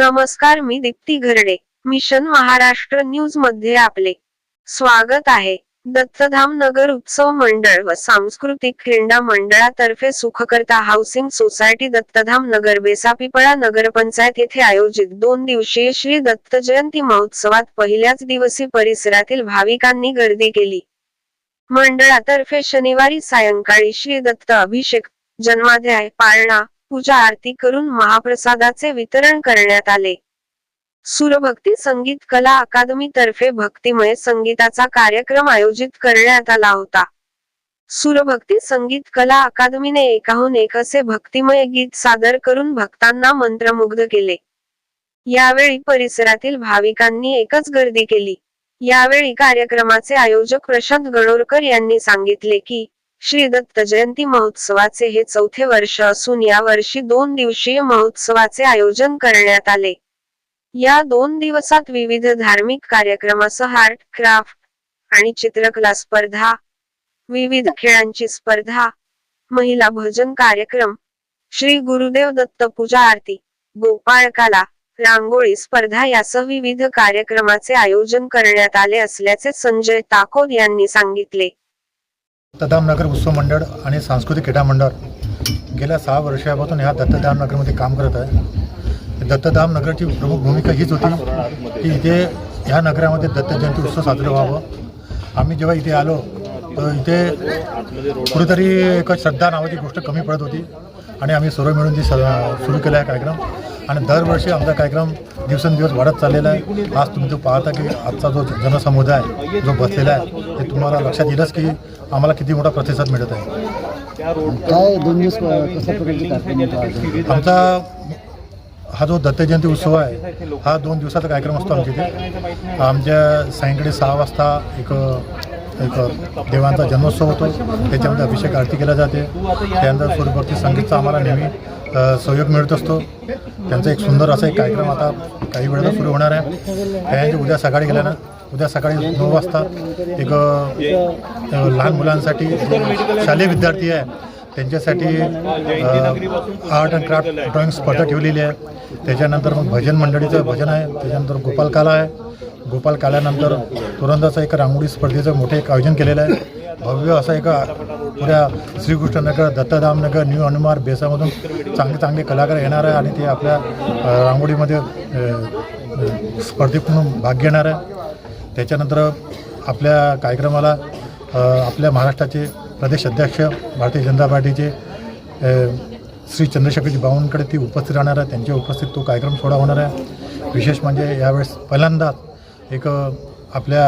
नमस्कार मी दीप्ती घरडे. मिशन महाराष्ट्र न्यूजमध्ये आपले स्वागत आहे. दत्तधाम नगर उत्सव मंडळ व सांस्कृतिक क्रीडा मंडळातर्फे सुखकर्ता हाऊसिंग सोसायटी दत्तधाम नगर बेसापिपळा नगरपंचायत येथे आयोजित दोन दिवसीय श्री दत्त जयंती महोत्सवात पहिल्याच दिवशी परिसरातील भाविकांनी गर्दी केली. मंडळातर्फे शनिवारी सायंकाळी श्री दत्त अभिषेक जन्माध्याय पाळणा पूजा आरती करून महाप्रसादाचे वितरण करण्यात आले. सुरभक्ती संगीत कला अकादमी तर्फे भक्तिमय संगीताचा कार्यक्रम आयोजित करण्यात आला होता. सुरभक्ती संगीत कला अकादमीने एकाहून एक असे भक्तिमय गीत सादर करून भक्तांना मंत्रमुग्ध केले. यावेळी परिसरातील भाविकांनी एकच गर्दी केली. यावेळी कार्यक्रमाचे आयोजक प्रशांत गणोरकर यांनी सांगितले की श्री दत्त जयंती महोत्सवाचे हे चौथे वर्ष असून या वर्षी दोन दिवसीय महोत्सवाचे आयोजन करण्यात आले. या दोन दिवसात विविध धार्मिक कार्यक्रमासह आर्ट क्राफ्ट आणि चित्रकला स्पर्धा विविध खेळांची स्पर्धा महिला भजन कार्यक्रम श्री गुरुदेव दत्त पूजा आरती गोपाळकाला रांगोळी स्पर्धा यासह विविध कार्यक्रमाचे आयोजन करण्यात आले असल्याचे संजय ताकोद यांनी सांगितले. दत्तधाम नगर उत्सव मंडळ आणि सांस्कृतिक क्रीडा मंडळ गेल्या सहा वर्षापासून ह्या दत्तधाम नगरमध्ये काम करत आहे. दत्तधाम नगरची प्रमुख भूमिका हीच होती की इथे ह्या नगरामध्ये दत्तजयंती उत्सव साजरं व्हावं. आम्ही जेव्हा इथे आलो तर इथे कुठेतरी एक श्रद्धा नावाची गोष्ट कमी पडत होती आणि आम्ही सर्व मिळून ती सुरू केला आहे कार्यक्रम. आणि दरवर्षी आमचा कार्यक्रम दिवसेंदिवस वाढत चाललेला आहे. आज तुम्ही जो पाहता की आजचा जो जनसमुदाय जो बसलेला आहे ते तुम्हाला लक्षात येईलच की आम्हाला किती मोठा प्रतिसाद मिळत आहे. काय दोन दिवस? आमचा हा जो दत्त जयंती उत्सव आहे हा दोन दिवसाचा कार्यक्रम असतो आमच्या इथे. आमच्या सायंकाळी सहा वाजता एक एक देवांचा जन्मोत्सव होतो. त्याच्यामध्ये अभिषेक आरती केला जाते. त्यानंतर सूर्यभक्ती संगीतचा आम्हाला नेहमी सहयोग मिळत असतो. त्यांचा एक सुंदर असा एक कार्यक्रम आता काही वेळेला सुरू होणार आहे. त्यानंतर उद्या सकाळी गेल्या ना उद्या सकाळी नऊ वाजता एक लहान मुलांसाठी शालेय विद्यार्थी आहे. त्यांच्यासाठी आर्ट अँड क्राफ्ट ड्रॉइंग स्पर्धा ठेवलेली आहे. त्याच्यानंतर मग भजन मंडळीचं भजन आहे. त्याच्यानंतर गोपालकाला आहे. गोपाल काल्यानंतर तुरंताचं एक रांगोळी स्पर्धेचं मोठं एक आयोजन केलेलं आहे. भव्य असं एक पुऱ्या श्रीकृष्णनगर दत्तधामनगर न्यू हनुमार बेसामधून चांगले चांगले कलाकार येणार आहे आणि ते आपल्या रांगोळीमध्ये अ, स्पर्धेत म्हणून भाग घेणार आहे. त्याच्यानंतर आपल्या कार्यक्रमाला आपल्या महाराष्ट्राचे प्रदेश अध्यक्ष भारतीय जनता पार्टीचे श्री चंद्रशेखरजी बावनकडे ती उपस्थित राहणार आहे त्यांच्या उपस्थित तो कार्यक्रम सोडा होणार आहे. विशेष म्हणजे यावेळेस पहिल्यांदा एक आपल्या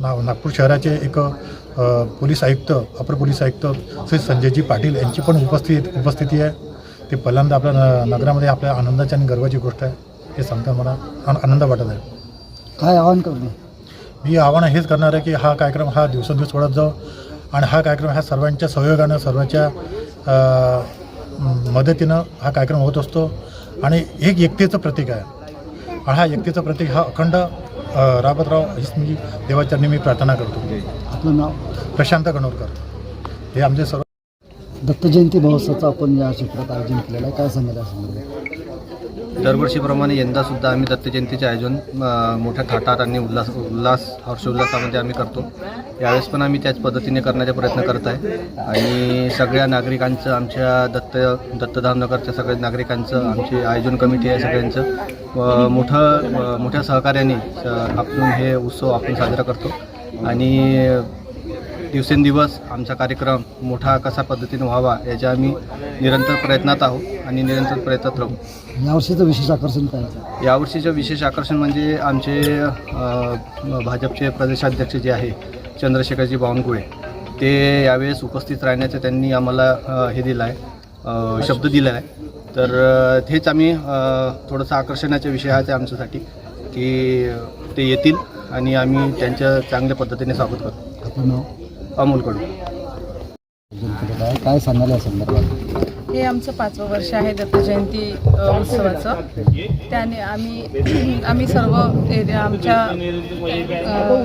ना नागपूर शहराचे एक पोलीस आयुक्त अपर पोलीस आयुक्त श्री संजयजी पाटील यांची पण उपस्थित उपस्थिती आहे. ते पहिल्यांदा आपल्या न- नगरामध्ये आपल्या आनंदाची आणि गर्वाची गोष्ट आहे. हे सांगता मला आन- आनंद वाटत आहे. काय आवाहन करणार? मी आव्हान हेच करणार आहे की हा कार्यक्रम हा दिवसेंदिवस वाढत जाऊ आणि हा कार्यक्रम ह्या सर्वांच्या सहयोगानं सर्वांच्या मदतीनं हा कार्यक्रम होत असतो. आणि एक एकतेचं प्रतीक आहे. आणि हा एकतेचं प्रतीक हा अखंड राबतराव हीच मी देवाचरणी मी प्रार्थना करतो. आपलं नाव? प्रशांत गणोरकर हे आमचे सर्व दत्त जयंती महोत्सवाचं आपण या क्षेत्रात आयोजन केलेलं आहे. काय सांगायला संदर्भात? दरवर्षीप्रमाणे यंदासुद्धा आम्ही दत्त जयंतीचे आयोजन मोठ्या थाटात आणि उल्हास उल्हास हर्षोल्लासामध्ये आम्ही करतो. यावेळेस पण आम्ही त्याच पद्धतीने करण्याचा प्रयत्न करत आहे. आणि सगळ्या नागरिकांचं आमच्या दत्त दत्तधामनगरच्या सगळ्या नागरिकांचं आमची आयोजन कमिटी आहे सगळ्यांचं मोठं मोठ्या सहकार्याने स- आपण हे उत्सव आपण साजरा करतो. आणि दिवसेंदिवस आमचा कार्यक्रम मोठा कसा पद्धतीने व्हावा याच्या आम्ही निरंतर प्रयत्नात आहोत आणि निरंतर प्रयत्नात राहू. यावर्षीचं विशेष आकर्षण काय आहे? यावर्षीचं विशेष आकर्षण म्हणजे आमचे अ, भाजपचे प्रदेशाध्यक्ष जे आहे चंद्रशेखरजी बावनकुळे ते यावेळेस उपस्थित राहण्याचं त्यांनी आम्हाला अ, हे दिलं आहे अ, शब्द दिला आहे तर अ, हेच आम्ही अ, थोडंसं आकर्षणाचा विषय आहे आमच्यासाठी की ते येतील आणि आम्ही त्यांच्या चांगल्या पद्धतीने स्वागत करू आपलं नाव? अमोल कडू काय सांगायला या संदर्भात? हे आमचं पाचवं वर्ष आहे दत्त जयंती उत्सवाचं. त्याने आम्ही आम्ही सर्व एरिया आमच्या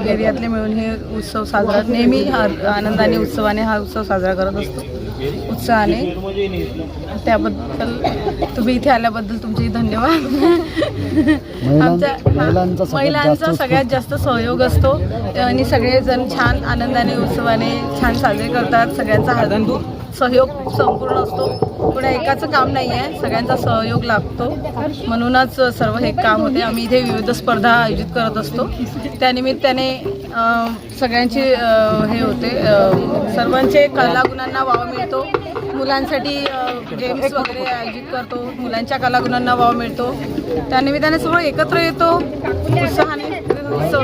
एरियातले मिळून हे उत्सव साजरा नेहमी हा- आनंदाने उत्सवाने हा उत्सव साजरा करत असतो. उत्साहाने. त्याबद्दल तुम्ही इथे आल्याबद्दल तुमचे धन्यवाद. आमच्या महिलांचा सगळ्यात जास्त सहयोग असतो. आणि सगळेजण छान आनंदाने उत्सवाने छान साजरे करतात. सगळ्यांचा हात सहयोग संपूर्ण असतो. कुणा एकाचं काम नाही आहे सगळ्यांचा सहयोग लागतो. म्हणूनच सर्व हे काम होते. आम्ही इथे विविध स्पर्धा आयोजित करत असतो. त्यानिमित्ताने सगळ्यांचे हे होते. सर्वांचे कलागुणांना वाव मिळतो. मुलांसाठी गेम्स वगैरे आयोजित करतो. मुलांच्या कलागुणांना वाव मिळतो. त्यानिमित्ताने सगळं एकत्र येतो. उत्साहाने उत्सव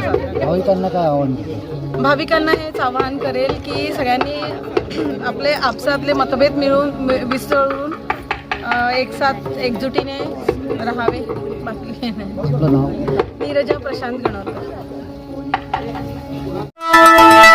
भाविकांना हेच आवाहन करेल की सगळ्यांनी आपले आपसातले मतभेद मिळून मि- विसरून अ, एक साथ एकजुटीने राहावे. बाकी नाही. आपलं नाव? Música